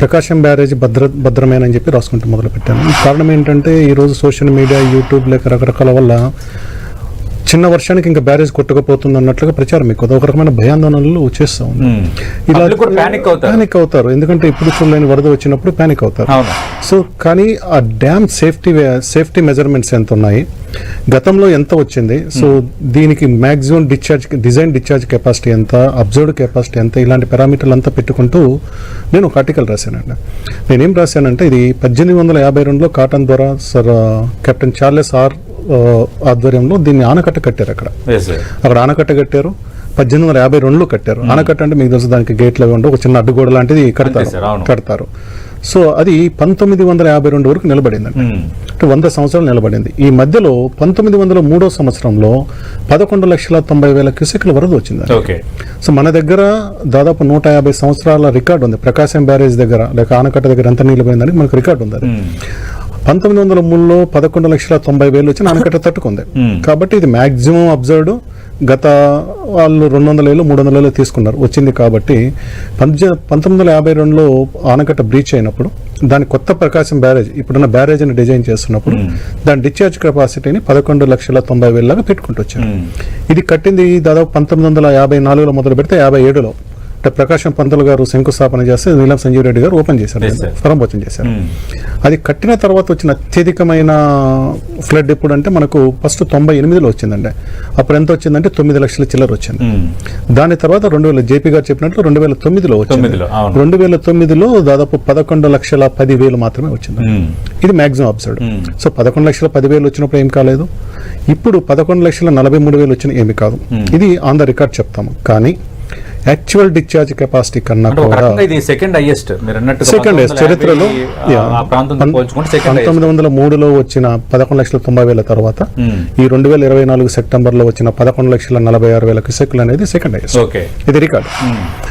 ప్రకాశం barrage భద్ర భద్రమేనని చెప్పి రాసుకుంటూ మొదలు పెట్టాను కారణం ఏంటంటే ఈరోజు సోషల్ మీడియా యూట్యూబ్ లేక రకరకాల వల్ల చిన్న వర్షానికి ఇంకా బ్యారేజ్ కొట్టుకుపోతుంది అన్నట్లుగా ప్రచారం ఎక్కువ. ఒక రకమైన భయాందోళనలు చేస్తూ ఉంది. ఇలా panic అవుతారు. ఎందుకంటే ఇప్పుడు చూడలేని వరద వచ్చినప్పుడు పానిక్ అవుతారు. సో కానీ ఆ డ్యామ్ సేఫ్టీ సేఫ్టీ మెజర్మెంట్స్ ఎంత ఉన్నాయి? గతంలో ఎంత వచ్చింది? సో దీనికి maximum discharge design discharge capacity ఎంత అబ్జర్వ్డ్ కెపాసిటీ ఎంత ఇలాంటి పారామీటర్లు అంతా పెట్టుకుంటూ నేను ఒక ఆర్టికల్ రాశానండి. నేనేం రాశానంటే ఇది పద్దెనిమిది వందల యాభై రెండులో కాటన్ ద్వారా సర్ కెప్టెన్ చార్లెస్ ఆర్ ఆధ్వర్యంలో దీన్ని ఆనకట్ట కట్టారు అక్కడ. అక్కడ ఆనకట్ట కట్టారు. పద్దెనిమిది వందల యాభై రెండులో కట్టారు. ఆనకట్ట అంటే మీకు తెలుసు దానికి గేట్లు అవి ఉండవు. ఒక చిన్న అడ్డుగోడ లాంటిది కడతారు. కడతారు. సో అది పంతొమ్మిది వందల యాభై రెండు వరకు నిలబడిందండి అంటే వంద సంవత్సరాలు నిలబడింది. ఈ మధ్యలో పంతొమ్మిది వందల మూడో సంవత్సరంలో పదకొండు లక్షల తొంభై వేల క్యూసెక్ల వరద వచ్చింది సో మన దగ్గర దాదాపు నూట యాభై సంవత్సరాల రికార్డు ఉంది. ప్రకాశం బ్యారేజ్ దగ్గర లేక ఆనకట్ట దగ్గర ఎంత నీళ్ళు పోయిందని మనకు రికార్డు ఉంది పంతొమ్మిది వందల మూడులో పదకొండు లక్షల తొంభై వేలు వచ్చి ఆనకట్ట తట్టుకుంది. కాబట్టి ఇది మాక్సిమం అబ్జర్వ్డ్. గత వాళ్ళు రెండు వందల ఏళ్ళు మూడు వందల ఏళ్ళు తీసుకున్నారు. వచ్చింది కాబట్టి పంతొ పంతొమ్మిది వందల యాభై రెండులో ఆనకట్ట బ్రీచ్ అయినప్పుడు దాని కొత్త ప్రకాశం బ్యారేజ్ ఇప్పుడున్న బ్యారేజ్ని డిజైన్ చేస్తున్నప్పుడు దాని డిశ్చార్జ్ కెపాసిటీని పదకొండు లక్షల తొంభై వేలలాగా పెట్టుకుంటూ వచ్చారు. ఇది కట్టింది దాదాపు పంతొమ్మిది వందల యాభై నాలుగులో మొదలు పెడితే యాభై ఏడులో. అంటే ప్రకాశం పంతులు గారు శంకుస్థాపన చేస్తే నీలం సంజీవ్ రెడ్డి గారు ఓపెన్ చేశారు. ప్రారంభోత్సవం చేశారు. అది కట్టిన తర్వాత వచ్చిన అత్యధికమైన ఫ్లడ్ ఎప్పుడు అంటే మనకు ఫస్ట్ తొంభై ఎనిమిదిలో వచ్చిందండి. అప్పుడు ఎంత వచ్చిందంటే తొమ్మిది లక్షల చిల్లర వచ్చింది. దాని తర్వాత రెండు వేల జేపీ గారు చెప్పినట్లు రెండు వేల తొమ్మిదిలో వచ్చింది. రెండు వేల తొమ్మిదిలో దాదాపు పదకొండు లక్షల పది వేలు మాత్రమే వచ్చింది. ఇది మాక్సిమం అబ్సర్డ్. సో పదకొండు లక్షల పదివేలు వచ్చినప్పుడు ఏం కాలేదు. ఇప్పుడు పదకొండు లక్షల నలభై మూడు వేలు వచ్చిన ఏమి కాదు. ఇది ఆన్ ద రికార్డ్ చెప్తాము. కానీ యాక్చువల్ డిశ్చార్జ్ కెపాసిటీ కన్నా కూడా ఇది సెకండ్ హైయెస్ట్ మీరు అన్నట్టు సెకండ్ చరిత్రలో పోల్చుకుంటే సెకండ్ పంతొమ్మిది వందల మూడులో వచ్చిన పదకొండు లక్షల తొంభై వేల తర్వాత ఈ రెండు వేల ఇరవై నాలుగు సెప్టెంబర్లో వచ్చిన పదకొండు లక్షల నలభై ఆరు వేల క్యూసెక్లు అనేది సెకండ్ హైయెస్ట్ ఓకే ఇది రికార్డు.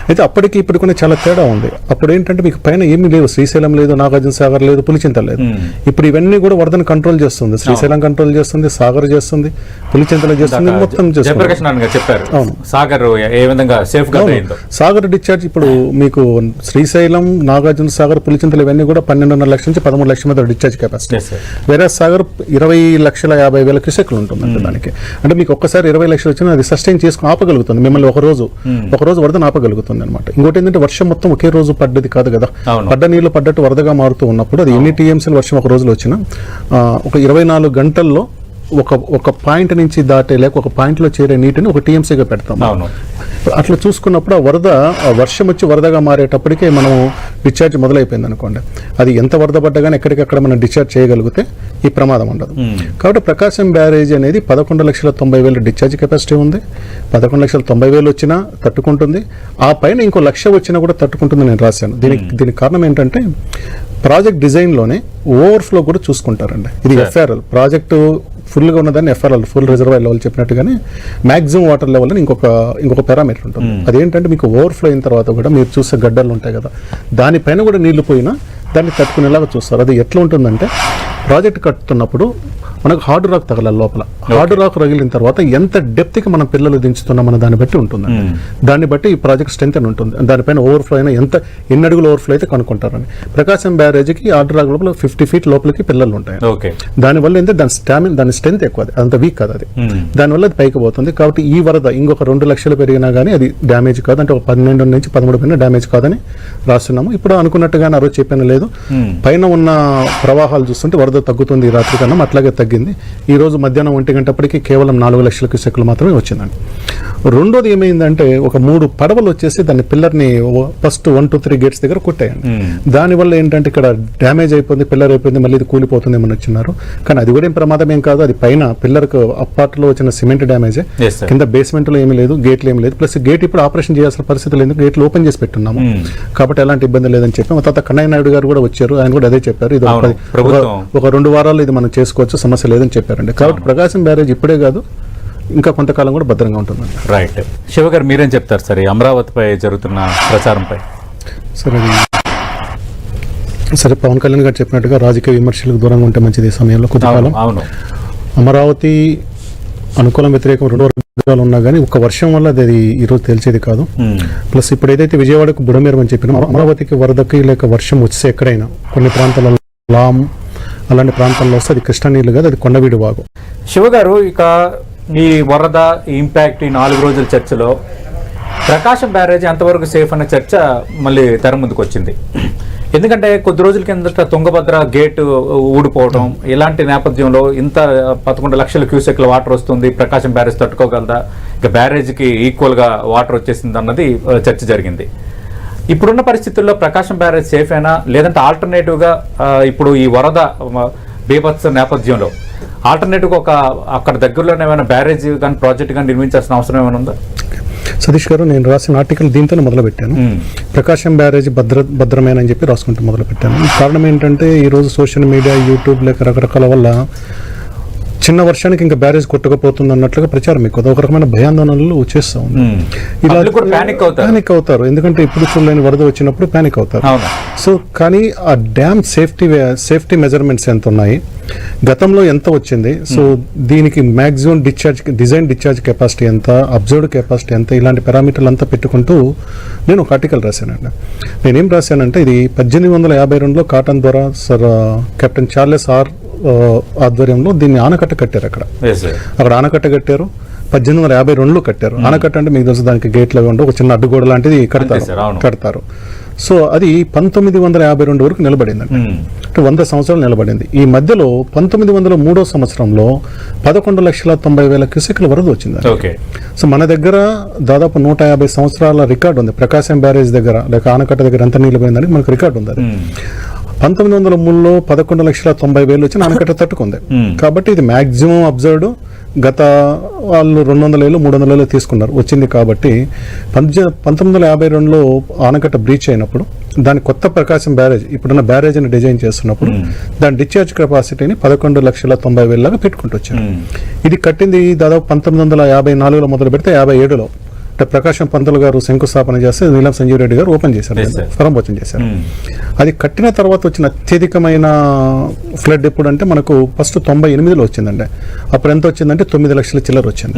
అయితే అప్పటికి ఇప్పుడు కొన్ని చాలా తేడా ఉంది. అప్పుడు ఏంటంటే మీకు పైన ఏమీ లేవు. శ్రీశైలం లేదు నాగార్జున సాగర్ లేదు పులిచింత లేదు. ఇప్పుడు ఇవన్నీ కూడా వరదను కంట్రోల్ చేస్తుంది. శ్రీశైలం కంట్రోల్ చేస్తుంది సాగర్ చేస్తుంది పులిచింతలు చేస్తుంది మొత్తం చేస్తుంది. చెప్పారు సాగర్ ఏ- విధంగా సేఫ్గా సాగర్ డిశ్చార్జ్ ఇప్పుడు మీకు శ్రీశైలం నాగార్జున సాగర్ పులిచింతలు ఇవన్నీ కూడా పన్నెండున్నర లక్షల నుంచి పదమూడు లక్షల మధ్య డిశ్చార్జ్ కెపాసిటీ. వేరే సాగర్ ఇరవై లక్షల యాభై వేల క్యూసెక్లు ఉంటుంది అంటే దానికి. అంటే మీకు ఒక్కసారి ఇరవై లక్షలు వచ్చినా అది సస్టైన్ చేసుకుని ఆపగలుగుతుంది. మిమ్మల్ని ఒక రోజు ఒక రోజు వరదను ఆపగలుగుతుంది అనమాట ఇంకోటి ఏంటంటే వర్షం మొత్తం ఒకే రోజు పడ్డది కాదు కదా. పడ్డ నీళ్ళు పడ్డట్టు వరదగా మారుతూ ఉన్నప్పుడు అది ఎన్ని టీఎంసీల వర్షం ఒక రోజులో వచ్చినా ఒక ఇరవై నాలుగు గంటల్లో ఒక ఒక పాయింట్ నుంచి దాటే లేక ఒక పాయింట్లో చేరే నీటిని ఒక టీఎంసీగా పెడతాం. అవును. అట్లా చూసుకున్నప్పుడు ఆ వరద వర్షం వచ్చి వరదగా మారేటప్పటికే మనం డిశ్చార్జ్ మొదలైపోయింది అనుకోండి. అది ఎంత వరద పడ్డగానే ఎక్కడికక్కడ మనం డిశ్చార్జ్ చేయగలిగితే ఈ ప్రమాదం ఉండదు. కాబట్టి ప్రకాశం బ్యారేజ్ అనేది పదకొండు లక్షల తొంభై వేల డిశ్చార్జ్ కెపాసిటీ ఉంది. పదకొండు లక్షల తొంభై వేలు వచ్చినా తట్టుకుంటుంది. ఆ పైన ఇంకో లక్ష వచ్చినా కూడా తట్టుకుంటుంది నేను రాశాను. దీనికి దీనికి కారణం ఏంటంటే ప్రాజెక్ట్ డిజైన్లోనే ఓవర్ఫ్లో కూడా చూసుకుంటారండి. ఇది ఎఫ్ఆర్ఎల్. ప్రాజెక్టు ఫుల్గా ఉన్నదాన్ని ఎఫ్ఆర్ఎల్ ఫుల్ రిజర్వాయర్ లెవెల్ చెప్పినట్టుగానే మాక్సిమం వాటర్ లెవెల్ అని ఇంకొక ఇంకొక పారామీటర్ ఉంటుంది. అదేంటంటే మీకు ఓవర్ఫ్లో అయిన తర్వాత కూడా మీరు చూసే గడ్డలు ఉంటాయి కదా దానిపైన కూడా నీళ్ళు పోయినా దాన్ని తట్టుకునేలాగా చూస్తారు. అది ఎట్లా ఉంటుందంటే ప్రాజెక్ట్ కట్టుతున్నప్పుడు మనకు హార్డ్ రాక్ తగలాలి లోపల. హార్డ్ రాక్ రగిలిన తర్వాత ఎంత డెప్త్కి మనం పిల్లలు దించుతున్నాం అన్న దాన్ని బట్టి ఉంటుంది. దాన్ని బట్టి ఈ ప్రాజెక్ట్ స్ట్రెంత్ అని ఉంటుంది. దానిపైన ఓవర్ఫ్లో అయినా ఎంత ఎన్ని అడుగులు ఓవర్ఫ్లో అయితే కనుక్కుంటారని. ప్రకాశం బ్యారేజ్కి హార్డ్ రాక్ లోపల ఫిఫ్టీ ఫీట్ లోపలికి పిల్లలు ఉంటాయి. దానివల్ల ఏంటంటే దాని స్టామిన్ దాని స్ట్రెంత్ ఎక్కువ అది. అంత వీక్ కాదు అది. దానివల్ల అది పైకి పోతుంది. కాబట్టి ఈ వరద ఇంకొక రెండు లక్షలు పెరిగినా కానీ అది డ్యామేజ్ కాదు. అంటే ఒక పన్నెండు నుంచి పదమూడు పైన డ్యామేజ్ కాదని రాస్తున్నాము. ఇప్పుడు అనుకున్నట్టుగానే ఆ రోజు చెప్పిన లేదు పైన ఉన్న ప్రవాహాలు చూస్తుంటే వరద తగ్గుతుంది ఈ రాత్రి కన్నా అట్లాగే తగ్గింది. ఈ రోజు మధ్యాహ్నం ఒంటి గంటప్పటికి కేవలం నాలుగు లక్షల క్యూసెక్లు మాత్రమే వచ్చిందండి. రెండోది ఏమైందంటే ఒక మూడు పడవలు వచ్చేసి దాన్ని పిల్లర్ని first one two three gates దగ్గర కొట్టాయండి. దానివల్ల ఏంటంటే ఇక్కడ డ్యామేజ్ అయిపోయింది పిల్లర్ అయిపోయింది మళ్ళీ ఇది కూలిపోతుంది ఏమని వచ్చినారు. కానీ అది కూడా ఏం ప్రమాదం ఏం కాదు అది పైన పిల్లర్కు అప్పార్ట్లో వచ్చిన సిమెంట్ డ్యామేజే. కింద బేస్మెంట్లో ఏమీ లేదు గేట్లు ఏమీ లేదు. ప్లస్ గేట్ ఇప్పుడు ఆపరేషన్ చేయాల్సిన పరిస్థితి లేదు గేట్లు ఓపెన్ చేసి పెట్టున్నాము. కాబట్టి ఎలాంటి ఇబ్బంది లేదని చెప్పి తర్వాత కన్నయ్య నాయుడు గారు కూడా వచ్చారు ఆయన కూడా అదే చెప్పారు. ఇది ఒక రెండు వారాలు ఇది మనం చేసుకోవచ్చు సమస్య లేదని చెప్పారండి. కాబట్టి ప్రకాశం బ్యారేజ్ ఇప్పుడే కాదు ఇంకా కొంతకాలం కూడా భద్రంగా ఉంటుందండి. రైట్ శివ గారు మీరేం చెప్తారు సరే? అమరావతిపై జరుగుతున్న ప్రచారంపై. సరే సరే పవన్ కళ్యాణ్ గారు చెప్పినట్టుగా రాజకీయ విమర్శలకు దూరంగా ఉంటే మంచిది సమయంలో కొద్దికాలం అవును అమరావతి అనుకూలం వ్యతిరేకం రెండు సముద్రాలు ఉన్నా కానీ ఒక వర్షం వల్ల అది ఈరోజు తెలిసేది కాదు. ఉమ్. ప్లస్ ఇప్పుడు ఏదైతే విజయవాడకు బుడమేరం అని చెప్పినా అమరావతికి వరదకి లేక వర్షం వచ్చే ఎక్కడైనా కొన్ని ప్రాంతాలలో లాం అలాంటి ప్రాంతాల్లో వస్తే అది కృష్ణా నీళ్ళు కాదు అది కొండవీడు వాగు. శివ గారు ఇక ఈ వరద ఈ ఇంపాక్ట్ ఈ నాలుగు రోజుల చర్చలో ప్రకాశం బ్యారేజ్ ఎంతవరకు సేఫ్ అన్న చర్చ మళ్ళీ తెర ముందుకు వచ్చింది. ఎందుకంటే కొద్ది రోజుల కిందట తుంగభద్ర గేట్ ఊడిపోవడం ఇలాంటి నేపథ్యంలో ఇంత పదకొండు లక్షల క్యూసెక్ల వాటర్ వస్తుంది ప్రకాశం బ్యారేజ్ తట్టుకోగలదా? ఇక బ్యారేజ్కి ఈక్వల్గా వాటర్ వచ్చేసింది అన్నది చర్చ జరిగింది. ఇప్పుడున్న పరిస్థితుల్లో ప్రకాశం బ్యారేజ్ సేఫ్ అయినా లేదంటే ఆల్టర్నేటివ్గా ఇప్పుడు ఈ వరద బీభత్స నేపథ్యంలో ఆల్టర్నేటివ్గా ఒక అక్కడ దగ్గరలోనే ఏమైనా బ్యారేజ్ కానీ ప్రాజెక్ట్ కానీ నిర్మించాల్సిన అవసరం ఏమైనా ఉందా? సతీష్ గారు నేను రాసిన ఆర్టికల్ దీంతోనే మొదలు పెట్టాను మ్మ్. ప్రకాశం బ్యారేజ్ భద్ర భద్రమేనని చెప్పి రాసుకుంటూ మొదలు పెట్టాను కారణం ఏంటంటే ఈరోజు సోషల్ మీడియా యూట్యూబ్ లేక రకరకాల వల్ల చిన్న వర్షానికి ఇంకా బ్యారేజ్ కొట్టకపోతుంది అన్నట్లుగా ప్రచారం ఎక్కువ. ఒక రకమైన భయాందోళనలు చేస్తూ ఉంది. ఇలా panic అవుతారు. ఎందుకంటే ఇప్పుడు చూడలేని వరద వచ్చినప్పుడు పానిక్ అవుతారు. సో కానీ ఆ డ్యామ్ సేఫ్టీ సేఫ్టీ మెజర్మెంట్స్ ఎంత ఉన్నాయి? గతంలో ఎంత వచ్చింది? సో దీనికి maximum discharge design discharge capacity ఎంత అబ్జర్వ్డ్ కెపాసిటీ ఎంత ఇలాంటి పారామీటర్లు అంతా పెట్టుకుంటూ నేను ఒక ఆర్టికల్ రాశానండి. నేనేం రాశానంటే ఇది పద్దెనిమిది వందల యాభై రెండులో కాటన్ ద్వారా సర్ కెప్టెన్ చార్లెస్ ఆర్ ఆధ్వర్యంలో దీన్ని ఆనకట్ట కట్టారు అక్కడ. అక్కడ ఆనకట్ట కట్టారు. పద్దెనిమిది వందల యాభై రెండులో కట్టారు. ఆనకట్ట అంటే మీకు తెలుసు దానికి గేట్లు అవి ఉండవు. ఒక చిన్న అడ్డుగోడ లాంటిది కడతారు. కడతారు. సో అది పంతొమ్మిది వందల యాభై రెండు వరకు నిలబడిందండి మ్మ్. అంటే వంద సంవత్సరాలు నిలబడింది. ఈ మధ్యలో పంతొమ్మిది వందల మూడో సంవత్సరంలో పదకొండు లక్షల తొంభై వేల క్యూసెక్ల వరద వచ్చింది సో మన దగ్గర దాదాపు నూట యాభై సంవత్సరాల రికార్డు ఉంది. ప్రకాశం బ్యారేజ్ దగ్గర లేక ఆనకట్ట దగ్గర ఎంత నీళ్ళు పోయిందని మనకు రికార్డు ఉంది అది. పంతొమ్మిది వందల మూడులో పదకొండు లక్షల తొంభై వేలు వచ్చి ఆనకట్ట తట్టుకుంది. మ్మ్. కాబట్టి ఇది మాక్సిమం అబ్జర్వ్డ్ గత వాళ్ళు రెండు వందల ఏళ్ళు మూడు వందల ఏళ్ళు తీసుకున్నారు. వచ్చింది కాబట్టి పంతొమ్మిది పంతొమ్మిది వందల యాభై రెండులో ఆనకట్ట బ్రీచ్ అయినప్పుడు దాని కొత్త ప్రకాశం బ్యారేజ్ ఇప్పుడున్న బ్యారేజ్ని డిజైన్ చేస్తున్నప్పుడు దాని డిశ్చార్జ్ కెపాసిటీని పదకొండు లక్షల తొంభై వేలలాగా పెట్టుకుంటూ వచ్చారు. మ్మ్. ఇది కట్టింది దాదాపు పంతొమ్మిది వందల యాభై నాలుగులో మొదలు పెడితే యాభై ఏడులో. అంటే ప్రకాశం పంతులు గారు శంకుస్థాపన చేస్తే నీలం సంజీవ్ రెడ్డి గారు ఓపెన్ చేశారు. ప్రారంభోత్సవం చేశారు. అది కట్టిన తర్వాత వచ్చిన అత్యధికమైన ఫ్లడ్ ఎప్పుడు అంటే మనకు ఫస్ట్ తొంభై ఎనిమిదిలో వచ్చిందండి అప్పుడు ఎంత వచ్చిందంటే తొమ్మిది లక్షల చిల్లర వచ్చింది.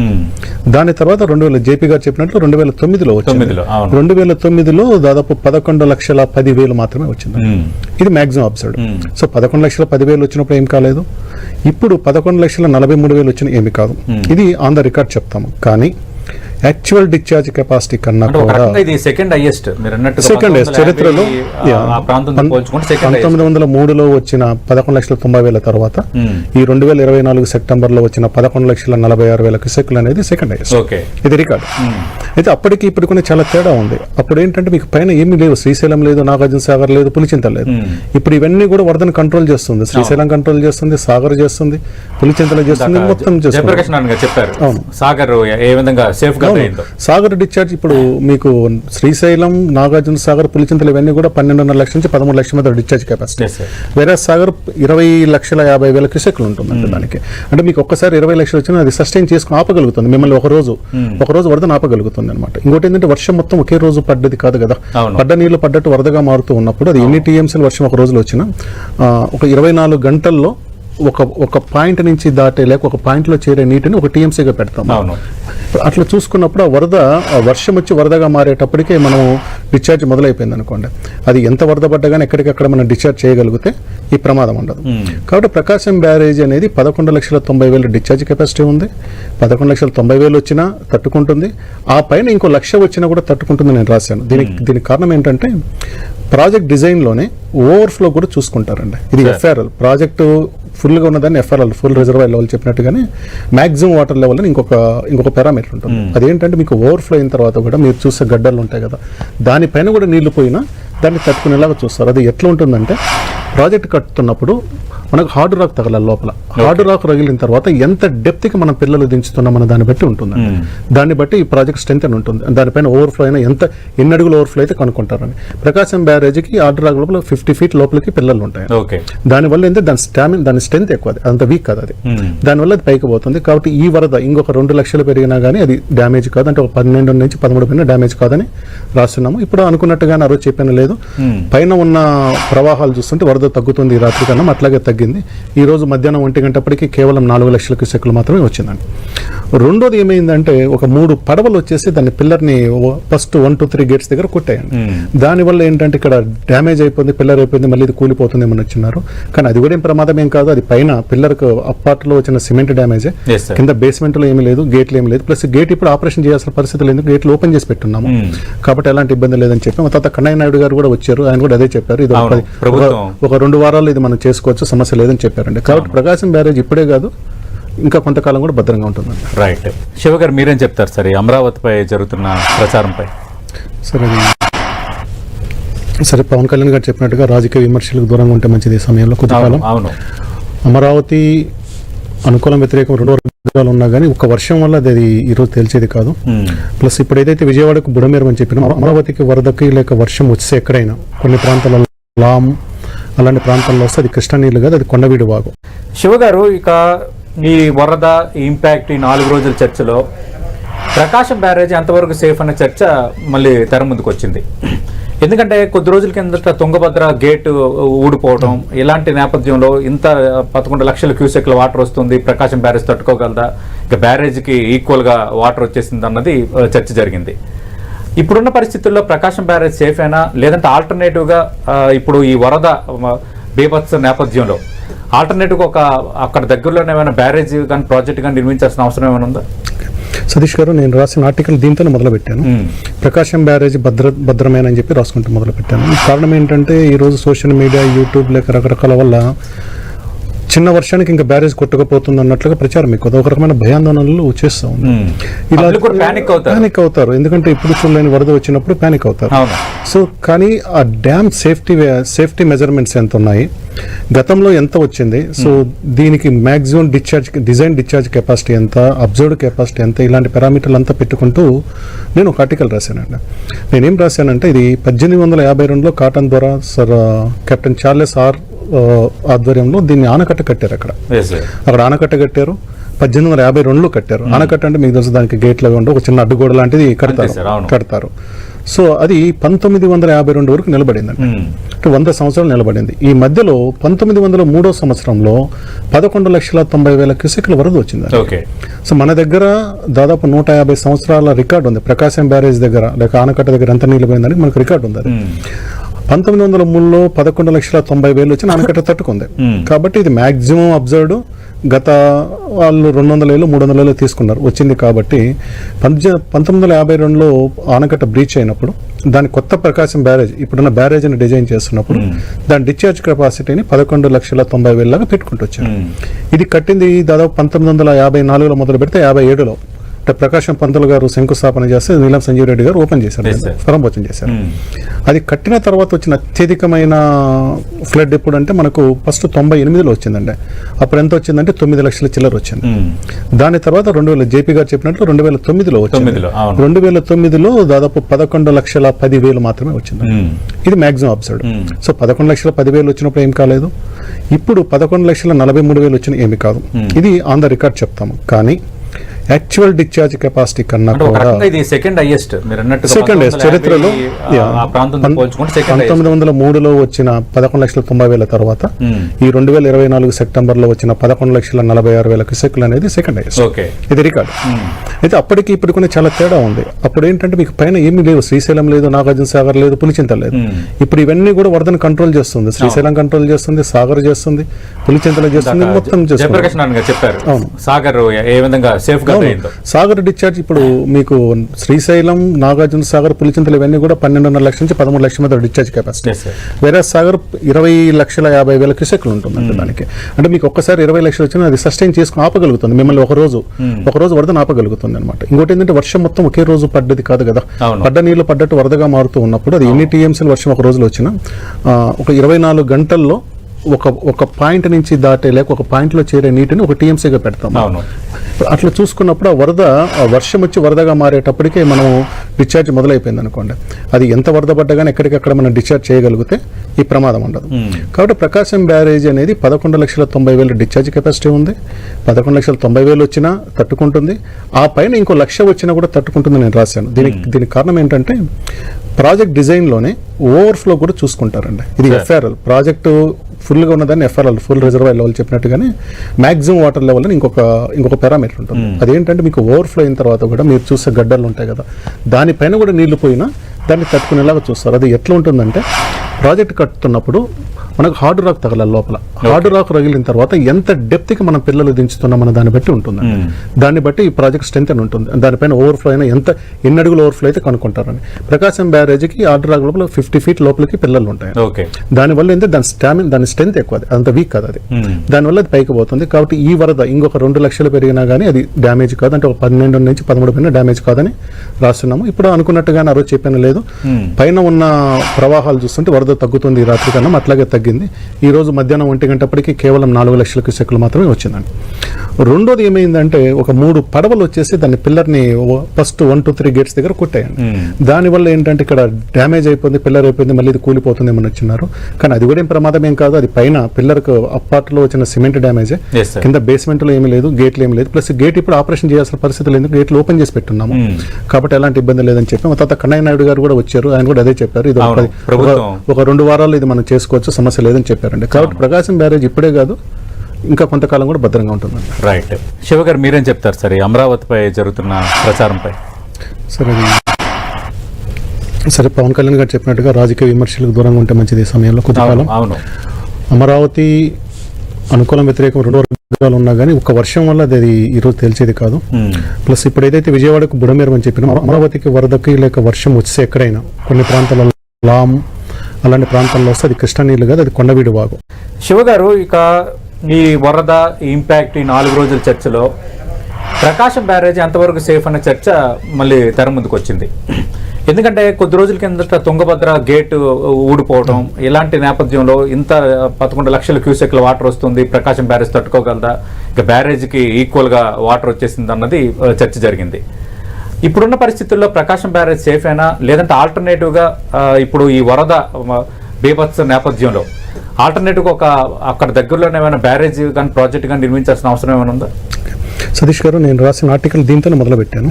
దాని తర్వాత రెండు వేల జేపీ గారు చెప్పినట్లు రెండు వేల తొమ్మిదిలో వచ్చింది. రెండు వేల తొమ్మిదిలో దాదాపు పదకొండు లక్షల పది వేలు మాత్రమే వచ్చింది. ఇది మాక్సిమం అబ్సర్డ్. సో పదకొండు లక్షల పదివేలు వచ్చినప్పుడు ఏం కాలేదు ఇప్పుడు పదకొండు లక్షల నలభై మూడు వేలు వచ్చిన ఏమి కాదు ఇది ఆన్ ద రికార్డ్ చెప్తాము కానీ యాక్చువల్ డిశ్చార్జ్ కెపాసిటీ కన్నా కూడా సెకండ్ హైయెస్ట్ సెకండ్ చరిత్రలో పోల్చుకుంటే సెకండ్ పంతొమ్మిది వందల మూడులో వచ్చిన పదకొండు లక్షల తొంభై వేల తర్వాత ఈ రెండు వేల ఇరవై నాలుగు సెప్టెంబర్లో వచ్చిన పదకొండు లక్షల నలభై ఆరు వేల క్యూసెక్లు అనేది సెకండ్ హైయెస్ట్ ఇది రికార్డ్ అయితే అప్పటికి ఇప్పుడు కొన్ని చాలా తేడా ఉంది. అప్పుడు ఏంటంటే మీకు పైన ఏమీ లేవు. శ్రీశైలం లేదు నాగార్జున సాగర్ లేదు పులిచింత లేదు. ఇప్పుడు ఇవన్నీ కూడా వరదను కంట్రోల్ చేస్తుంది. శ్రీశైలం కంట్రోల్ చేస్తుంది సాగర్ చేస్తుంది పులిచింతలు చేస్తుంది మొత్తం చేస్తుంది. చెప్పారు. సాగర్ ఏ విధంగా సేఫ్ అయిందో సాగర్ డిశ్చార్జ్ ఇప్పుడు మీకు శ్రీశైలం నాగార్జున సాగర్ పులిచింతలు ఇవన్నీ కూడా పన్నెండున్నర లక్షల నుంచి పదమూడు లక్షల మధ్య డిశ్చార్జ్ కెపాసిటీ. వేరే సాగర్ ఇరవై లక్షల యాభై వేల క్యూసెక్లు ఉంటుందండి దానికి. అంటే మీకు ఒక్కసారి ఇరవై లక్షలు వచ్చినా అది సస్టైన్ చేసుకుని ఆపగలుగుతుంది. మిమ్మల్ని ఒక రోజు ఒక రోజు వరదను ఆపగలుగుతుంది అనమాట ఇంకోటి ఏంటంటే వర్షం మొత్తం ఒకే రోజు పడ్డది కాదు కదా. పడ్డ నీళ్ళు పడ్డట్టు వరదగా మారుతూ ఉన్నప్పుడు అది ఎన్ని టీఎంసీల వర్షం ఒక రోజులో వచ్చినా ఒక ఇరవై నాలుగు గంటల్లో ఒక ఒక పాయింట్ నుంచి దాటే లేక ఒక పాయింట్లో చేరే నీటిని ఒక టీఎంసీగా పెడతాం. అట్లా చూసుకున్నప్పుడు ఆ వరద వర్షం వచ్చి వరదగా మారేటప్పటికే మనం డిశ్చార్జ్ మొదలైపోయింది అనుకోండి. అది ఎంత వరద పడ్డా కానీ ఎక్కడికక్కడ మనం డిశ్చార్జ్ చేయగలిగితే ఈ ప్రమాదం ఉండదు. కాబట్టి ప్రకాశం బ్యారేజ్ అనేది పదకొండు లక్షల తొంభై వేల డిశ్చార్జ్ కెపాసిటీ ఉంది. పదకొండు లక్షల తొంభై వేలు వచ్చినా తట్టుకుంటుంది. ఆ పైన ఇంకో లక్ష వచ్చినా కూడా తట్టుకుంటుంది నేను రాశాను. దీనికి దీనికి కారణం ఏంటంటే ప్రాజెక్ట్ డిజైన్లోనే ఓవర్ఫ్లో కూడా చూసుకుంటారండి. ఇది ఎఫ్ఆర్ఎల్ ప్రాజెక్టు ఫుల్గా ఉన్నదాన్ని ఎఫ్ఆర్ఎల్ ఫుల్ రిజర్వాయర్ లెవెల్ చెప్పినట్టుగానే మాక్సిమం వాటర్ లెవెల్ అని ఇంకొక ఇంకొక పారామీటర్ ఉంటుంది. అదేంటంటే మీకు ఓవర్ఫ్లో అయిన తర్వాత కూడా మీరు చూసే గడ్డలు ఉంటాయి కదా దానిపైన కూడా నీళ్ళు పోయినా దాన్ని తట్టుకునేలాగా చూస్తారు. అది ఎట్లా ఉంటుందంటే ప్రాజెక్ట్ కట్టుతున్నప్పుడు మనకు హార్డ్ రాక్ తగలాలి లోపల. హార్డ్ రాక్ రగిలిన తర్వాత ఎంత డెప్త్కి మన పిల్లలు దించుతున్నాం అన్న దాన్ని బట్టి ఉంటుంది. దాన్ని బట్టి ఈ ప్రాజెక్ట్ స్ట్రెంత్ అని ఉంటుంది. దానిపైన ఓవర్ఫ్లో అయినా ఎంత ఎన్ని అడుగులు ఓవర్ఫ్లో అయితే కనుక్కుంటారని. ప్రకాశం బ్యారేజ్కి హార్డ్ రాక్ లోపల ఫిఫ్టీ ఫీట్ లోపలికి పిల్లలు ఉంటాయి. దానివల్ల ఏంటంటే దాని స్టామిన్ దాని స్ట్రెంత్ ఎక్కువ అది. అంత వీక్ కాదు అది. దానివల్ల అది పైకి పోతుంది. కాబట్టి ఈ వరద ఇంకొక రెండు లక్షలు పెరిగినా కానీ అది డ్యామేజ్ కాదు. అంటే ఒక పన్నెండు నుంచి పదమూడు పైన డ్యామేజ్ కాదని రాస్తున్నాము. ఇప్పుడు అనుకున్నట్టుగానే ఆ రోజు చెప్పిన లేదు. పైన ఉన్న ప్రవాహాలు చూస్తుంటే వరద తగ్గుతుంది ఈ రాత్రి కన్నా అట్లాగే తగ్గింది. ఈ రోజు మధ్యాహ్నం ఒంటి గంటప్పటికి కేవలం నాలుగు లక్షల క్యూసెక్లు మాత్రమే వచ్చిందండి. రెండోది ఏమైందంటే ఒక మూడు పడవలు వచ్చేసి దాన్ని పిల్లర్ని first one two three gates దగ్గర కొట్టాయండి. దానివల్ల ఏంటంటే ఇక్కడ డ్యామేజ్ అయిపోయింది పిల్లర్ అయిపోయింది మళ్ళీ ఇది కూలిపోతుంది ఏమని వచ్చినారు కానీ అది కూడా ఏం ప్రమాదం ఏం కాదు అది పైన పిల్లర్కు అప్పాట్లో వచ్చిన సిమెంట్ డ్యామేజ్. కింద బేస్మెంట్లో ఏమీ లేదు గేట్లు ఏమీ లేదు. ప్లస్ గేట్ ఇప్పుడు ఆపరేషన్ చేయాల్సిన పరిస్థితి లేదు గేట్లు ఓపెన్ చేసి పెట్టున్నాము. కాబట్టి ఎలాంటి ఇబ్బంది లేదని చెప్పి మా తర్వాత కన్నయ్య నాయుడు గారు కూడా వచ్చారు ఆయన కూడా అదే చెప్పారు. ఇది ఒక రెండు వారాలు ఇది మనం చేసుకోవచ్చు సమస్య లేదని చెప్పారండి. కాబట్టి ప్రకాశం బ్యారేజ్ ఇప్పుడే కాదు ఇంకా కొంతకాలం కూడా భద్రంగా ఉంటుందండి రైట్ శివ గారు మీరేం చెప్తారు సార్? అమరావతిపై జరుగుతున్న ప్రచారంపై. సరే సరే పవన్ కళ్యాణ్ గారు చెప్పినట్టుగా రాజకీయ విమర్శలకు దూరంగా ఉంటే మంచిది ఈ సమయంలో కొంతకాలం అవును అమరావతి అనుకూలం వ్యతిరేకం రెండు వర్గాలు ఉన్నా కానీ ఒక వర్షం వల్ల అది ఈరోజు తెలిసేది కాదు. మ్మ్. ప్లస్ ఇప్పుడు ఏదైతే విజయవాడకు బుడమేరం అని చెప్పినా అమరావతికి వరదకి లేక వర్షం వచ్చే ఎక్కడైనా కొన్ని ప్రాంతాలలో లాం అలాంటి ప్రాంతాల్లో వస్తే అది కృష్ణా నీళ్ళు కాదు అది కొండవీడు వాగు. శివ గారు ఇక ఈ వరద ఈ ఇంపాక్ట్ ఈ నాలుగు రోజుల చర్చలో ప్రకాశం బ్యారేజ్ ఎంతవరకు సేఫ్ అనే చర్చ మళ్ళీ తెర ముందుకు వచ్చింది. ఎందుకంటే కొద్ది రోజుల కిందట తుంగభద్ర గేటు ఊడిపోవడం ఇలాంటి నేపథ్యంలో ఇంత పదకొండు లక్షల క్యూసెక్ల వాటర్ వస్తుంది ప్రకాశం బ్యారేజ్ తట్టుకోగలదా? ఇక బ్యారేజ్కి ఈక్వల్గా వాటర్ వచ్చేసింది అన్నది చర్చ జరిగింది. ఇప్పుడున్న పరిస్థితుల్లో ప్రకాశం బ్యారేజ్ సేఫ్ అయినా లేదంటే ఆల్టర్నేటివ్గా ఇప్పుడు ఈ వరద బీభత్స నేపథ్యంలో ఆల్టర్నేటివ్గా ఒక అక్కడ దగ్గరలోనే ఏమైనా బ్యారేజ్ కానీ ప్రాజెక్ట్ కానీ నిర్మించాల్సిన అవసరం ఏమైనా ఉందా? సతీష్ గారు నేను రాసిన ఆర్టికల్ దీంతోనే మొదలు పెట్టాను మ్మ్. ప్రకాశం బ్యారేజ్ భద్ర భద్రమైన అని చెప్పి రాసుకుంటూ మొదలు పెట్టాను కారణం ఏంటంటే ఈరోజు సోషల్ మీడియా యూట్యూబ్ లేక రకరకాల వల్ల చిన్న వర్షానికి ఇంకా బ్యారేజ్ కొట్టకపోతుంది అన్నట్లుగా ప్రచారం ఎక్కువ. ఒక రకమైన భయాందోళనలు చేస్తూ ఉంది. Public కూడా ప్యానిక్ అవుతారు. ప్యానిక్ అవుతారు. ఎందుకంటే ఇప్పుడు చూడలేని వరద వచ్చినప్పుడు ప్యానిక్ అవుతారు. సో కానీ ఆ డ్యామ్ సేఫ్టీ సేఫ్టీ మెజర్మెంట్స్ ఎంత ఉన్నాయి? గతంలో ఎంత వచ్చింది? సో దీనికి maximum discharge design discharge capacity ఎంత? అబ్జర్వ్డ్ కెపాసిటీ ఎంత? ఇలాంటి పారామీటర్లు అంతా పెట్టుకుంటూ నేను ఒక ఆర్టికల్ రాశానండి. నేనేం రాశానంటే ఇది పద్దెనిమిది వందల యాభై రెండులో కాటన్ ద్వారా సర్ కెప్టెన్ చార్లెస్ ఆర్ ఆధ్వర్యంలో దీన్ని ఆనకట్ట కట్టారు అక్కడ. అక్కడ ఆనకట్ట కట్టారు. పద్దెనిమిది వందల యాభై రెండులో కట్టారు. ఆనకట్ట అంటే మీకు తెలుసు దానికి గేట్లు ఉండవు ఒక చిన్న అడ్డుగోడ లాంటిది కడతారు. కడతారు. సో అది పంతొమ్మిది వందల యాభై రెండు వరకు నిలబడిందండి మ్మ్. అంటే వంద సంవత్సరాలు నిలబడింది. ఈ మధ్యలో పంతొమ్మిది వందల మూడో సంవత్సరంలో పదకొండు లక్షల తొంభై వేల క్యూసెక్ల వరద వచ్చింది సో మన దగ్గర దాదాపు నూట యాభై సంవత్సరాల రికార్డు ఉంది. ప్రకాశం బ్యారేజ్ దగ్గర లేక ఆనకట్ట దగ్గర ఎంత నీళ్ళు పోయిందని మనకు రికార్డు ఉంది అది. పంతొమ్మిది వందల మూడులో పదకొండు లక్షల తొంభై వేలు వచ్చి ఆనకట్ట తట్టుకుంది. మ్మ్. కాబట్టి ఇది మాక్సిమం అబ్జర్వ్డ్. గత వాళ్ళు రెండు వందల ఏళ్ళు మూడు వందల ఏళ్ళు తీసుకున్నారు. వచ్చింది కాబట్టి పంతొమ్మిది పంతొమ్మిది వందల యాభై రెండులో ఆనకట్ట బ్రీచ్ అయినప్పుడు దాని కొత్త ప్రకాశం బ్యారేజ్ ఇప్పుడున్న బ్యారేజ్ని డిజైన్ చేస్తున్నప్పుడు దాని డిశ్చార్జ్ కెపాసిటీని పదకొండు లక్షల తొంభై వేలలాగా పెట్టుకుంటూ వచ్చారు. మ్మ్. ఇది కట్టింది దాదాపు పంతొమ్మిది వందల యాభై నాలుగులో మొదలు పెడితే యాభై ఏడులో. అంటే ప్రకాశం పంతులు గారు శంకుస్థాపన చేస్తే నీలం సంజీవ్ రెడ్డి గారు ఓపెన్ చేశారు. ప్రారంభోత్సవం చేశారు. అది కట్టిన తర్వాత వచ్చిన అత్యధికమైన ఫ్లడ్ ఎప్పుడు అంటే మనకు ఫస్ట్ తొంభై ఎనిమిదిలో వచ్చిందండి. అప్పుడు ఎంత వచ్చిందంటే తొమ్మిది లక్షల చిల్లర వచ్చింది. దాని తర్వాత రెండు వేల జేపీ గారు చెప్పినట్లు రెండు వేల తొమ్మిదిలో వచ్చింది. రెండు వేల తొమ్మిదిలో దాదాపు పదకొండు లక్షల పది వేలు మాత్రమే వచ్చింది. ఇది మాక్సిమం అబ్సర్డ్. సో పదకొండు లక్షల పదివేలు వచ్చినప్పుడు ఏం కాలేదు. ఇప్పుడు పదకొండు లక్షల నలభై మూడు వేలు వచ్చిన ఏమి కాదు. ఇది ఆన్ ద రికార్డ్ చెప్తాము. కానీ యాక్చువల్ డిశ్చార్జ్ కెపాసిటీ కన్నా కూడా ఇది సెకండ్ హైయెస్ట్ మీరు అన్నట్టు సెకండ్ డేస్ చరిత్రలో హైయెస్ట్ పంతొమ్మిది వందల మూడులో వచ్చిన పదకొండు లక్షల తొంభై వేల తర్వాత ఈ రెండు వేల ఇరవై నాలుగు సెప్టెంబర్లో వచ్చిన పదకొండు లక్షల నలభై ఆరు వేల క్యూసెక్లు అనేది సెకండ్ హైయెస్ట్ ఓకే ఇది రికార్డ్. అయితే అప్పటికి ఇప్పటికి చాలా తేడా ఉంది. అప్పుడు ఏంటంటే మీకు పైన ఏమీ లేవు. శ్రీశైలం లేదు నాగార్జున సాగర్ లేదు పులిచింత లేదు. ఇప్పుడు ఇవన్నీ కూడా వరదను కంట్రోల్ చేస్తుంది. శ్రీశైలం కంట్రోల్ చేస్తుంది సాగర్ చేస్తుంది పులిచింతలు చేస్తుంది మొత్తం చేస్తుంది. చెప్పారు. అవును. సాగర్ ఏ విధంగా సేఫ్గా సాగర్ డిశ్చార్జ్ ఇప్పుడు మీకు శ్రీశైలం నాగార్జున సాగర్ పులిచింతలు ఇవన్నీ కూడా పన్నెండున్నర లక్షల నుంచి పదమూడు లక్షల మధ్య డిశ్చార్జ్ కెపాసిటీ. వేరే సాగర్ ఇరవై లక్షల యాభై వేల క్యూసెక్లు ఉంటుందండి దానికి. అంటే మీకు ఒక్కసారి ఇరవై లక్షలు వచ్చినా అది సస్టైన్ చేసుకుని ఆపగలుగుతుంది. మిమ్మల్ని ఒక రోజు ఒక రోజు వరదను ఆపగలుగుతుంది అనమాట ఇంకోటి ఏంటంటే వర్షం మొత్తం ఒకే రోజు పడ్డది కాదు కదా. పడ్డ నీళ్ళు పడ్డట్టు వరదగా మారుతూ ఉన్నప్పుడు అది ఎన్ని టీఎంసీల వర్షం ఒక రోజులో వచ్చినా ఒక ఇరవై నాలుగు గంటల్లో ఒక ఒక పాయింట్ నుంచి దాటే లేక ఒక పాయింట్లో చేరే నీటిని ఒక టీఎంసీగా పెడతాం. అట్లా చూసుకున్నప్పుడు ఆ వరద ఆ వర్షం వచ్చి వరదగా మారేటప్పటికే మనం డిశ్చార్జ్ మొదలైపోయింది అనుకోండి. అది ఎంత వరద పడ్డా కానీ ఎక్కడికక్కడ మనం డిశ్చార్జ్ చేయగలిగితే ఈ ప్రమాదం ఉండదు. కాబట్టి ప్రకాశం బ్యారేజ్ అనేది పదకొండు లక్షల తొంభై వేల డిశ్చార్జ్ కెపాసిటీ ఉంది. పదకొండు లక్షల తొంభై వేలు వచ్చినా తట్టుకుంటుంది. ఆ పైన ఇంకో లక్ష వచ్చినా కూడా తట్టుకుంటుంది నేను రాశాను. దీనికి దీనికి కారణం ఏంటంటే ప్రాజెక్ట్ డిజైన్లోనే ఓవర్ఫ్లో కూడా చూసుకుంటారండి. ఇది ఎఫ్ఆర్ఎల్. ప్రాజెక్టు ఫుల్గా ఉన్నదాన్ని ఎఫ్ఆర్ఎల్ ఫుల్ రిజర్వాయర్ లెవెల్ చెప్పినట్టుగానే మాక్సిమం వాటర్ లెవెల్ అని ఇంకొక ఇంకొక పారామీటర్ ఉంటుంది. అదేంటంటే మీకు ఓవర్ఫ్లో అయిన తర్వాత కూడా మీరు చూసే గడ్డలు ఉంటాయి కదా దానిపైన కూడా నీళ్ళు పోయినా దాన్ని తట్టుకునేలాగా చూస్తారు. అది ఎట్లా ఉంటుందంటే ప్రాజెక్ట్ కట్టుతున్నప్పుడు మనకు హార్డ్ రాక్ తగలాలి లోపల. హార్డ్ రాక్ రగిలిన తర్వాత ఎంత డెప్త్కి మనం పిల్లలు దించుతున్నాం అన్న దాన్ని బట్టి ఉంటుంది. దాన్ని బట్టి ఈ ప్రాజెక్ట్ స్ట్రెంత్ అని ఉంటుంది. దానిపైన ఓవర్ఫ్లో అయినా ఎంత ఎన్ని అడుగులు ఓవర్ఫ్లో అయితే కనుక్కుంటారని. ప్రకాశం బ్యారేజ్కి హార్డ్ రాక్ లోపల ఫిఫ్టీ ఫీట్ లోపలికి పిల్లలు ఉంటాయి. దానివల్ల ఏంటంటే దాని స్టామిన్ దాని స్ట్రెంత్ ఎక్కువ అది. అంత వీక్ కాదు అది. దానివల్ల అది పైకి పోతుంది. కాబట్టి ఈ వరద ఇంకొక రెండు లక్షలు పెరిగినా కానీ అది డ్యామేజ్ కాదు. అంటే ఒక పన్నెండు నుంచి పదమూడు పైన డ్యామేజ్ కాదని రాస్తున్నాము. ఇప్పుడు అనుకున్నట్టుగానే ఆ రోజు చెప్పాను లేదు పైన ఉన్న ప్రవాహాలు చూస్తుంటే వరద తగ్గుతుంది ఈ రాత్రి కన్నా అట్లాగే తగ్గింది. ఈరోజు మధ్యాహ్నం ఒంటి గంటప్పటికి కేవలం నాలుగు లక్షల క్యూసెక్లు మాత్రమే వచ్చిందండి. రెండోది ఏమైందంటే ఒక మూడు పడవలు వచ్చేసి దాని పిల్లర్ని first one two three gates దగ్గర కొట్టాయండి. దానివల్ల ఏంటంటే ఇక్కడ డ్యామేజ్ అయిపోయింది పిల్లర్ అయిపోయింది మళ్ళీ ఇది కూలిపోతుంది ఏమని వచ్చినారు. కానీ అది కూడా ఏం ప్రమాదం ఏం కాదు అది పైన పిల్లర్కు అప్పార్ట్లో వచ్చిన సిమెంట్ డ్యామేజే. కింద బేస్మెంట్లో ఏమీ లేదు గేట్లు ఏమీ లేదు. ప్లస్ గేట్ ఇప్పుడు ఆపరేషన్ చేయాల్సిన పరిస్థితి లేదు గేట్లు ఓపెన్ చేసి పెట్టున్నాము. కాబట్టి ఎలాంటి ఇబ్బంది లేదని చెప్పి తర్వాత కన్నయ్య నాయుడు గారు కూడా వచ్చారు ఆయన కూడా అదే చెప్పారు. ఇది ఒక రెండు వారాలు ఇది మనం చేసుకోవచ్చు సమస్య లేదని చెప్పారండి. కాబట్టి ప్రకాశం బ్యారేజ్ ఇప్పుడే కాదు ఇంకా కొంతకాలం కూడా భద్రంగా ఉంటుందండి. రైట్ శివ గారు మీరేం చెప్తారు సరే? అమరావతిపై జరుగుతున్న ప్రచారంపై. సరే సరే పవన్ కళ్యాణ్ గారు చెప్పినట్టుగా రాజకీయ విమర్శలకు దూరంగా ఉంటే మంచిది ఈ సమయంలో కొద్దికాలం అవును అమరావతి అనుకూలం వ్యతిరేకం రెండు వర్గాలు ఉన్నా కానీ ఒక వర్షం వల్ల అది ఈరోజు తేల్చేది కాదు. ఉమ్. ప్లస్ ఇప్పుడు ఏదైతే విజయవాడకు బుడమేరం అని చెప్పిన అమరావతికి వరదకి లేక వర్షం వచ్చే ఎక్కడైనా కొన్ని ప్రాంతాలలో లాం అలాంటి ప్రాంతాల్లో వస్తే అది కృష్ణా నీళ్ళు కాదు అది కొండవీడు వాగు. శివ గారు ఇక ఈ వరద ఈ ఇంపాక్ట్ ఈ నాలుగు రోజుల చర్చలో ప్రకాశం బ్యారేజ్ ఎంతవరకు సేఫ్ అనే చర్చ మళ్ళీ తెర ముందుకు వచ్చింది. ఎందుకంటే కొద్ది రోజుల కిందట తుంగభద్ర గేట్ ఊడిపోవడం ఇలాంటి నేపథ్యంలో ఇంత పదకొండు లక్షల క్యూసెక్ల వాటర్ వస్తుంది ప్రకాశం బ్యారేజ్ తట్టుకోగలదా? ఇక బ్యారేజ్కి ఈక్వల్గా వాటర్ వచ్చేసింది అన్నది చర్చ జరిగింది. ఇప్పుడున్న పరిస్థితుల్లో ప్రకాశం బ్యారేజ్ సేఫ్ అయినా లేదంటే ఆల్టర్నేటివ్గా ఇప్పుడు ఈ వరద బీభత్స నేపథ్యంలో ఆల్టర్నేటివ్గా ఒక అక్కడ దగ్గరలోనే ఏమైనా బ్యారేజ్ కానీ ప్రాజెక్ట్ కానీ నిర్మించాల్సిన అవసరం ఏమైనా ఉందా? సతీష్ గారు నేను రాసిన ఆర్టికల్ దీంతోనే మొదలు పెట్టాను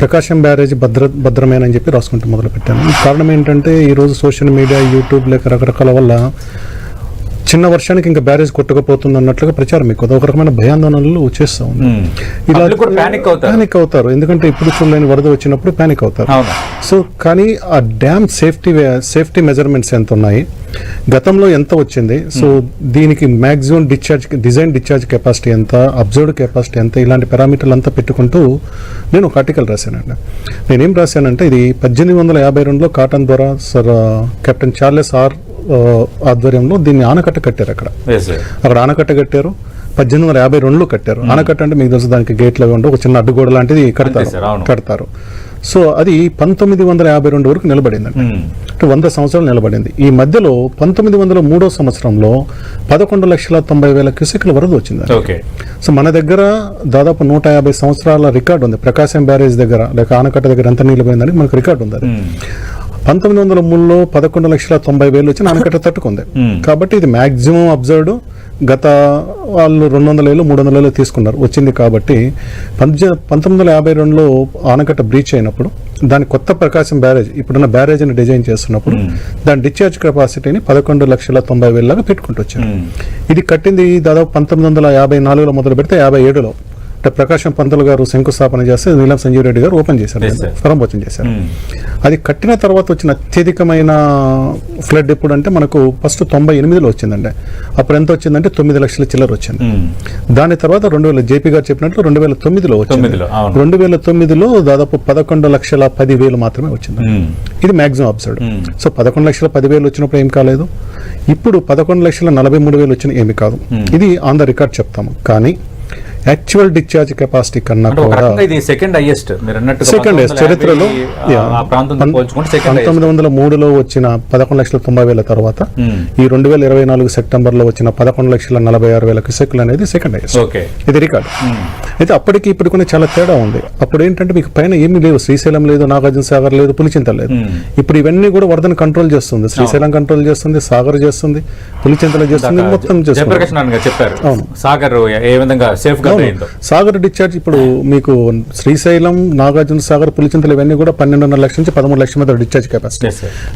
ప్రకాశం బ్యారేజ్ భద్ర భద్రమేనని చెప్పి రాసుకుంటూ మొదలు పెట్టాను కారణం ఏంటంటే ఈరోజు సోషల్ మీడియా యూట్యూబ్ లేక రకరకాల వల్ల చిన్న వర్షానికి ఇంకా బ్యారేజ్ కొట్టకపోతుంది అన్నట్లుగా ప్రచారం ఎక్కువ. ఒక రకమైన భయాందోళనలు చేస్తూ ఉంది. ఇలా panic అవుతారు. ఎందుకంటే ఇప్పుడు చూడలేని వరద వచ్చినప్పుడు పానిక్ అవుతారు. సో కానీ ఆ డ్యామ్ సేఫ్టీ సేఫ్టీ మెజర్మెంట్స్ ఎంత ఉన్నాయి? గతంలో ఎంత వచ్చింది? సో దీనికి maximum discharge design discharge capacity ఎంత అబ్జర్వ్డ్ కెపాసిటీ ఎంత ఇలాంటి పారామీటర్లు అంతా పెట్టుకుంటూ నేను ఒక ఆర్టికల్ రాశానండి. నేనేం రాశానంటే ఇది పద్దెనిమిది వందల యాభై రెండులో కాటన్ ద్వారా సర్ కెప్టెన్ చార్లెస్ ఆర్ ఆధ్వర్యంలో దీన్ని ఆనకట్ట కట్టారు అక్కడ. అక్కడ ఆనకట్ట కట్టారు. పద్దెనిమిది వందల యాభై రెండులో కట్టారు. ఆనకట్ట అంటే మీకు తెలుసు దానికి గేట్లు అవి ఉండవు ఒక చిన్న అడ్డుగోడ లాంటిది కడతారు. కడతారు. సో అది పంతొమ్మిది వందల యాభై రెండు వరకు నిలబడిందండి. అంటే వంద సంవత్సరాలు నిలబడింది. ఈ మధ్యలో పంతొమ్మిది వందల మూడో సంవత్సరంలో పదకొండు లక్షల తొంభై వేల క్యూసెక్ల వరద వచ్చింది సో మన దగ్గర దాదాపు నూట యాభై సంవత్సరాల రికార్డు ఉంది. ప్రకాశం బ్యారేజ్ దగ్గర లేక ఆనకట్ట దగ్గర ఎంత నీళ్ళు పోయిందని మనకు రికార్డు ఉంది అది. పంతొమ్మిది వందల మూడులో పదకొండు లక్షల తొంభై వేలు వచ్చి ఆనకట్ట తట్టుకుంది. కాబట్టి ఇది మాక్సిమం అబ్జర్వ్డ్ గత వాళ్ళు రెండు వందల ఏళ్ళు మూడు వందల ఏళ్ళు తీసుకున్నారు. వచ్చింది కాబట్టి పంతొమ్మిది పంతొమ్మిది వందల యాభై రెండులో ఆనకట్ట బ్రీచ్ అయినప్పుడు దాని కొత్త ప్రకాశం బ్యారేజ్ ఇప్పుడున్న బ్యారేజ్ని డిజైన్ చేస్తున్నప్పుడు దాని డిశ్చార్జ్ కెపాసిటీని పదకొండు లక్షల తొంభై వేలలాగా పెట్టుకుంటూ వచ్చారు. ఇది కట్టింది దాదాపు పంతొమ్మిది వందల యాభై నాలుగులో మొదలు పెడితే యాభై ఏడులో. అంటే ప్రకాశం పంతులు గారు శంకుస్థాపన చేస్తే నీలం సంజీవ్ రెడ్డి గారు ఓపెన్ చేశారు. ప్రారంభోత్సవం చేశారు. అది కట్టిన తర్వాత వచ్చిన అత్యధికమైన ఫ్లడ్ ఎప్పుడు అంటే మనకు ఫస్ట్ తొంభై ఎనిమిదిలో వచ్చిందండి. అప్పుడు ఎంత వచ్చిందంటే తొమ్మిది లక్షల చిల్లర వచ్చింది. దాని తర్వాత రెండు వేల జేపీ గారు చెప్పినట్లు రెండు వేల తొమ్మిదిలో వచ్చింది. రెండు వేల తొమ్మిదిలో దాదాపు పదకొండు లక్షల పది వేలు మాత్రమే వచ్చింది. ఇది మాక్సిమం అబ్సర్డ్. సో పదకొండు లక్షల పదివేలు వచ్చినప్పుడు ఏం కాలేదు. ఇప్పుడు పదకొండు లక్షల నలభై మూడు వేలు వచ్చిన ఏమి కాదు. ఇది ఆన్ ద రికార్డ్ చెప్తాము. కానీ యాక్చువల్ డిశ్చార్జ్ కెపాసిటీ కన్నా కూడా ఇది సెకండ్ హైయెస్ట్ మీరు అన్నట్టు సెకండ్ చరిత్రలో పోల్చుకుంటే సెకండ్ పంతొమ్మిది వందల మూడులో వచ్చిన పదకొండు లక్షల తొంభై వేల తర్వాత ఈ రెండు వేల ఇరవై నాలుగు సెప్టెంబర్లో వచ్చిన పదకొండు లక్షల నలభై ఆరు వేల క్యూసెక్లు అనేది సెకండ్ హైయెస్ట్ ఇది రికార్డు. అయితే అప్పటికి ఇప్పుడు కొన్ని చాలా తేడా ఉంది. అప్పుడు ఏంటంటే మీకు పైన ఏమీ లేవు. శ్రీశైలం లేదు నాగార్జున సాగర్ లేదు పులిచింత లేదు. ఇప్పుడు ఇవన్నీ కూడా వరదను కంట్రోల్ చేస్తుంది. శ్రీశైలం కంట్రోల్ చేస్తుంది సాగర్ చేస్తుంది పులిచింతలు చేస్తుంది మొత్తం చేస్తుంది. చెప్పారు. సాగర్ ఏ విధంగా సేఫ్గా సాగర్ డిశ్చార్జ్ ఇప్పుడు మీకు శ్రీశైలం నాగార్జున సాగర్ పులిచింతలు ఇవన్నీ కూడా పన్నెండున్నర లక్షల నుంచి పదమూడు లక్షల మధ్య డిశ్చార్జ్ కెపాసిటీ.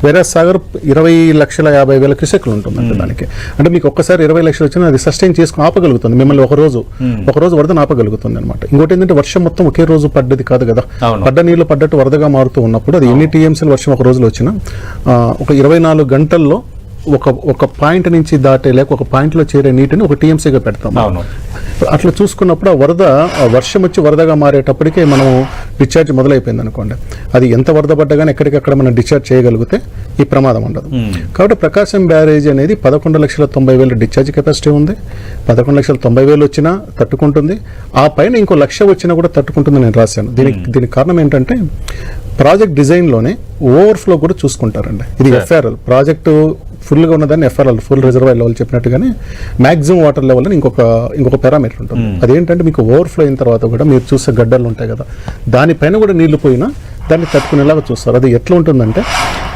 వేరే సాగర్ ఇరవై లక్షల యాభై వేల క్యూసెక్లు ఉంటుంది అంటే దానికి. అంటే మీకు ఒక్కసారి ఇరవై లక్షలు వచ్చినా అది సస్టైన్ చేసుకుని ఆపగలుగుతుంది. మిమ్మల్ని ఒక రోజు ఒక రోజు వరదను ఆపగలుగుతుంది అనమాట ఇంకోటి ఏంటంటే వర్షం మొత్తం ఒకే రోజు పడ్డది కాదు కదా. పడ్డ నీళ్ళు పడ్డట్టు వరదగా మారుతూ ఉన్నప్పుడు అది ఎన్ని టీఎంసీల వర్షం ఒక రోజులో వచ్చినా ఒక ఇరవై నాలుగు గంటల్లో ఒక ఒక పాయింట్ నుంచి దాటే లేక ఒక పాయింట్లో చేరే నీటిని ఒక టీఎంసీగా పెడతాం. అవును. అట్లా చూసుకున్నప్పుడు ఆ వరద వర్షం వచ్చి వరదగా మారేటప్పటికే మనం డిశ్చార్జ్ మొదలైపోయింది అనుకోండి. అది ఎంత వరద పడ్డా కానీ ఎక్కడికక్కడ మనం డిశ్చార్జ్ చేయగలిగితే ఈ ప్రమాదం ఉండదు. కాబట్టి ప్రకాశం బ్యారేజ్ అనేది పదకొండు లక్షల తొంభై వేల డిశ్చార్జ్ కెపాసిటీ ఉంది. పదకొండు లక్షల తొంభై వేలు వచ్చినా తట్టుకుంటుంది. ఆ పైన ఇంకో లక్ష వచ్చినా కూడా తట్టుకుంటుంది నేను రాశాను. దీనికి దీనికి కారణం ఏంటంటే ప్రాజెక్ట్ డిజైన్లోనే ఓవర్ఫ్లో కూడా చూసుకుంటారండి. ఇది ఎఫ్ఆర్ఎల్ ప్రాజెక్టు ఫుల్గా ఉన్నదాన్ని ఎఫ్ఆర్ఎల్ ఫుల్ రిజర్వాయర్ లెవెల్ చెప్పినట్టుగానే మాక్సిమం వాటర్ లెవెల్ అని ఇంకొక ఇంకొక పారామీటర్ ఉంటుంది. అదేంటంటే మీకు ఓవర్ఫ్లో అయిన తర్వాత కూడా మీరు చూసే గడ్డలు ఉంటాయి కదా దానిపైన కూడా నీళ్ళు పోయినా దాన్ని తట్టుకునేలాగా చూస్తారు. అది ఎట్లా ఉంటుందంటే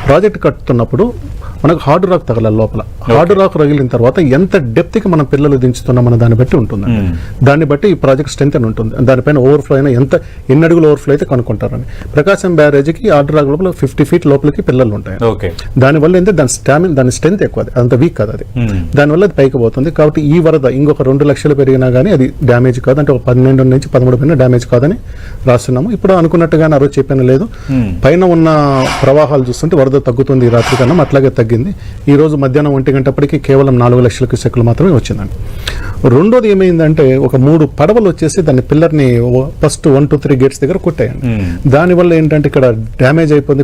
ప్రాజెక్ట్ కట్టుతున్నప్పుడు మనకు హార్డ్ రాక్ తగలాలి లోపల. హార్డ్ రాక్ రగిలిన తర్వాత ఎంత డెప్త్కి మన పిల్లలు దించుతున్నాం అన్న దాన్ని బట్టి ఉంటుంది దాన్ని బట్టి ఈ ప్రాజెక్ట్ స్ట్రెంత్ అని ఉంటుంది. దానిపైన ఓవర్ఫ్లో అయినా ఎంత ఎన్ని అడుగులు ఓవర్ఫ్లో అయితే కనుక్కుంటారని ప్రకాశం బ్యారేజ్కి హార్డ్ రాక్ లోపల ఫిఫ్టీ ఫీట్ లోపలికి పిల్లలు ఉంటాయి. ఓకే. దానివల్ల ఏంటంటే దాని స్టామిన్ దాని స్ట్రెంత్ ఎక్కువ అది. అంత వీక్ కాదు అది. దానివల్ల అది పైకి పోతుంది. కాబట్టి ఈ వరద ఇంకొక రెండు లక్షలు పెరిగినా కానీ అది డ్యామేజ్ కాదు. అంటే ఒక పన్నెండు నుంచి పదమూడు పైన డ్యామేజ్ కాదని రాస్తున్నాము. ఇప్పుడు అనుకున్నట్టుగానే ఆ రోజు చెప్పాను లేదు పైన ఉన్న ప్రవాహాలు చూస్తుంటే వరద తగ్గుతుంది ఈ రాత్రి కన్నా అట్లాగే తగ్గింది. ఈ రోజు మధ్యాహ్నం ఒంటి గంటప్పటికి కేవలం నాలుగు లక్షల క్యూసెక్లు మాత్రమే వచ్చిందండి. రెండోది ఏమైందంటే ఒక మూడు పడవలు వచ్చేసి దాన్ని పిల్లర్ని first one two three gates దగ్గర కొట్టాయండి. దానివల్ల ఏంటంటే ఇక్కడ డ్యామేజ్ అయిపోయింది